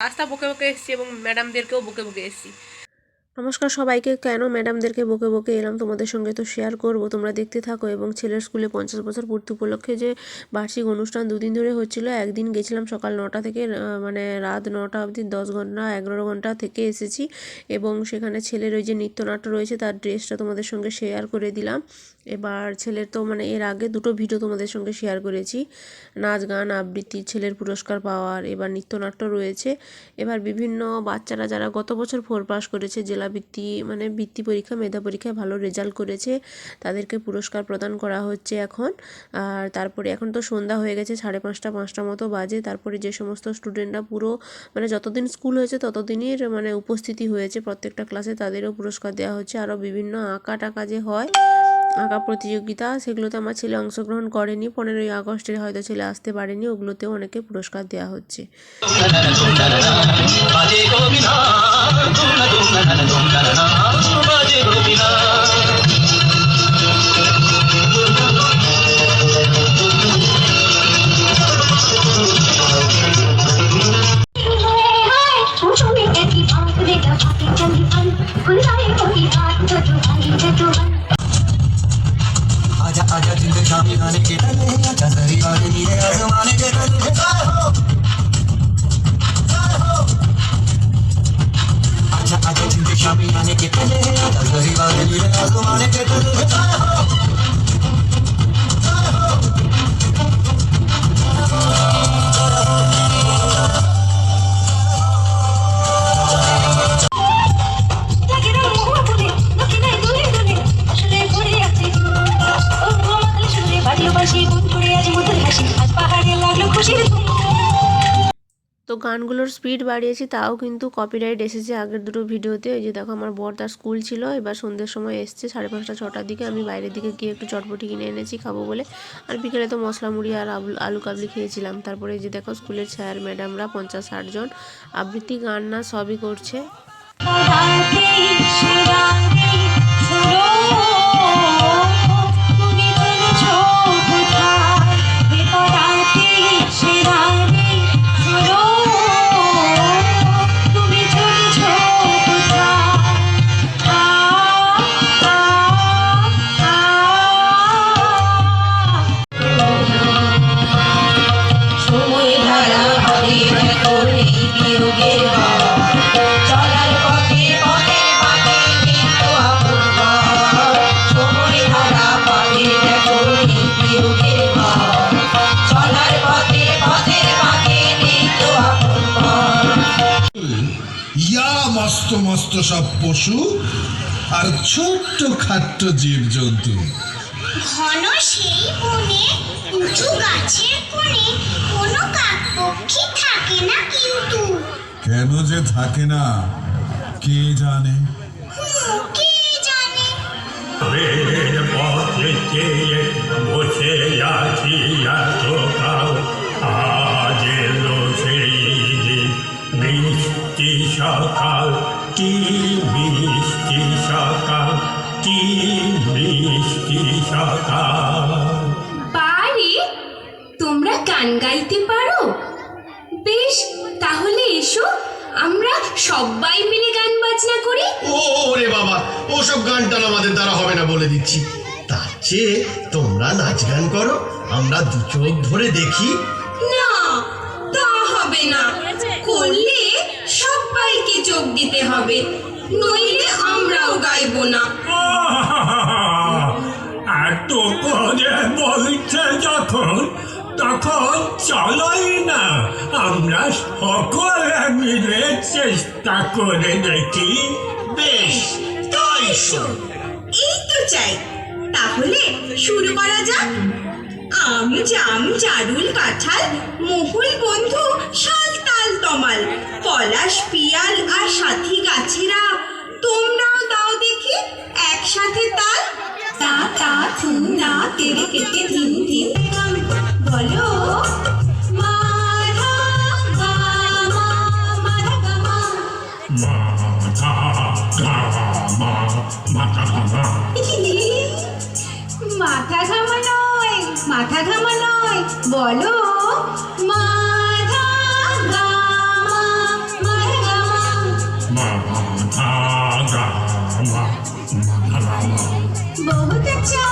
রাস্তা বকে বকে এসেছি এবং ম্যাডামদেরকেও বকে বকে এসেছি। নমস্কার সবাইকে, কেন ম্যাডামদেরকে বকে বকে এলাম তোমাদের সঙ্গে তো শেয়ার করব। তোমরা দেখতে থাকো এবং ছেলের স্কুলে পঞ্চাশ বছর পূর্তি উপলক্ষে যে বার্ষিক অনুষ্ঠান দুদিন ধরে হচ্ছিল, একদিন গেছিলাম সকাল নটা থেকে মানে রাত নটা অবধি দশ ঘণ্টা, এগারো ঘণ্টা থেকে এসেছি এবং সেখানে ছেলের ওই যে নৃত্যনাট্য রয়েছে তার ড্রেসটা তোমাদের সঙ্গে শেয়ার করে দিলাম। এবার ছেলের তো মানে এর আগে দুটো ভিডিও তোমাদের সঙ্গে শেয়ার করেছি। নাচ, গান, আবৃত্তি, ছেলের পুরস্কার পাওয়ার, এবার নৃত্যনাট্য রয়েছে। এবার বিভিন্ন বাচ্চারা যারা গত বছর ফোর পাস করেছে, জেলা বৃত্তি মানে বৃত্তি পরীক্ষা, মেধা পরীক্ষায় ভালো রেজাল্ট করেছে, তাদেরকে পুরস্কার প্রদান করা হচ্ছে এখন। আর তারপরে এখন তো সন্ধ্যা হয়ে গেছে, সাড়ে পাঁচটা পাঁচটা মতো বাজে। তারপরে যে সমস্ত স্টুডেন্টরা পুরো মানে যতদিন স্কুল হয়েছে ততদিনের মানে উপস্থিতি হয়েছে। প্রত্যেকটা ক্লাসে তাদেরও পুরস্কার দেওয়া হচ্ছে। আরও বিভিন্ন আঁকা টাকা যে হয় আঁকা প্রতিযোগিতা সেগুলোতে আমার ছেলে অংশগ্রহণ করেনি পনেরোই আগস্টের হয়তো ছেলে আসতে পারেনি ওগুলোতেও অনেকে পুরস্কার দেওয়া হচ্ছে खाने के डर नहीं अच्छा ज़रिया के डर बेकार अच्छा अच्छा ज़िंदगी शामी आने के पहले अच्छा ज़रिया नीरे आजमाने के डर हो তো গানগুলোর স্পিড বাড়িয়েছি, তাও কিন্তু কপিরাইট এসেছে আগের দুটো ভিডিওতে। ওই যে দেখো আমার বর তার স্কুল ছিল, এবার সন্ধ্যের সময় এসছে, সাড়ে পাঁচটা, ছটার দিকে আমি বাইরের দিকে গিয়ে একটু চটপটি কিনে এনেছি, খাব বলে। আর বিকেলে তো মশলা মুড়ি আর আলু কাবলি খেয়েছিলাম। তারপরে এই যে দেখো স্কুলের স্যার ম্যাডামরা পঞ্চাশ, ষাট জন। আবৃত্তি, গান না সবই করছে। মস্ত মস্ত সব পশু আর ছোট্ট খাট্ট জীবজন্তু। ঘন সেই বনে উঁচু গাছের কোণে কোনো কাকপক্ষী থাকে না কিন্তু। কেন যে থাকে না কে জানে? কে জানে? পথে বসে আছি এতকাল বৃষ্টি সকাল কি বৃষ্টি সকাল কি বৃষ্টি সকাল? বারে তোমরা গান গাইতে পারো? বেশ তাহলে এসো আমরা সবাই মিলে গান বাজনা করি। ও রে বাবা ওসব গান টান আমাদের দ্বারা হবে না বলে দিচ্ছি। তার চেয়ে তোমরা নাচ গান করো আমরা দু চোখ ধরে দেখি। না তা হবে না। করলে চোখ দিতে হবে নইলে আমরাও গাইবো না। এত করে বলছে যখন তখন চলোই না। আমরা সকলে মিলে চেষ্টা করে দেখি। বেশ তাই এই তো চাই। তাহলে শুরু করা যাক। আম জাম জারুল কাঁঠাল মহুল বন্ধু শাল তাল তমাল পলাশ মাথা ঘামা নয় মাথা ঘামা নয় বলো बहुत अच्छा।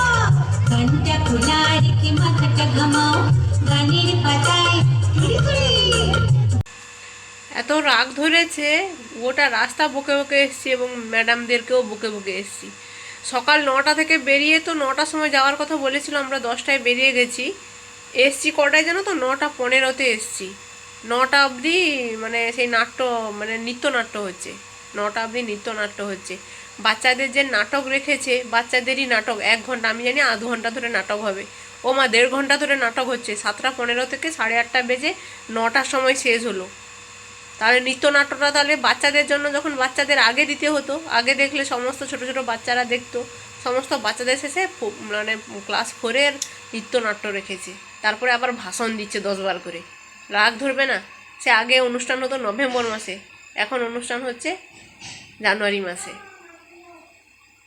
घंटा खुला रेखे माथा এত রাগ ধরেছে, গোটা রাস্তা বকে বকে এসছি এবং ম্যাডামদেরকেও বকে বকে এসছি। সকাল নটা থেকে বেরিয়ে তো নটার সময় যাওয়ার কথা বলেছিল, আমরা দশটায় বেরিয়ে গেছি। এসছি কটায় জানো তো? নটা পনেরোতে এসছি। নটা অবধি মানে সেই নাট্য মানে নৃত্যনাট্য হচ্ছে। নটা অবধি নৃত্যনাট্য হচ্ছে। বাচ্চাদের যে নাটক রেখেছে, বাচ্চাদেরই নাটক, এক ঘণ্টা, আমি জানি আধ ঘণ্টা ধরে নাটক হবে। ও মা দেড় ঘণ্টা ধরে নাটক হচ্ছে। সাতটা পনেরো থেকে সাড়ে আটটা বেজে নটার সময় শেষ হলো। তাহলে নৃত্যনাট্যটা তাহলে বাচ্চাদের জন্য যখন বাচ্চাদের আগে দিতে হতো, আগে দেখলে সমস্ত ছোট ছোট বাচ্চারা দেখতো, সমস্ত বাচ্চাদের শেষে মানে ক্লাস ফোরের নৃত্যনাট্য রেখেছে। তারপরে আবার ভাষণ দিচ্ছে দশবার করে। রাগ ধরবে না। সে আগে অনুষ্ঠান হতো নভেম্বর মাসে, এখন অনুষ্ঠান হচ্ছে জানুয়ারি মাসে।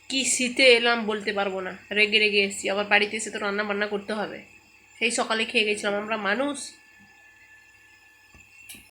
কি শীতে এলাম বলতে পারব না। রেগে রেগে এসেছি। আবার বাড়িতে এসে তো রান্না বান্না করতে হবে। সেই সকালে খেয়ে গেছিলাম। আমরা মানুষ।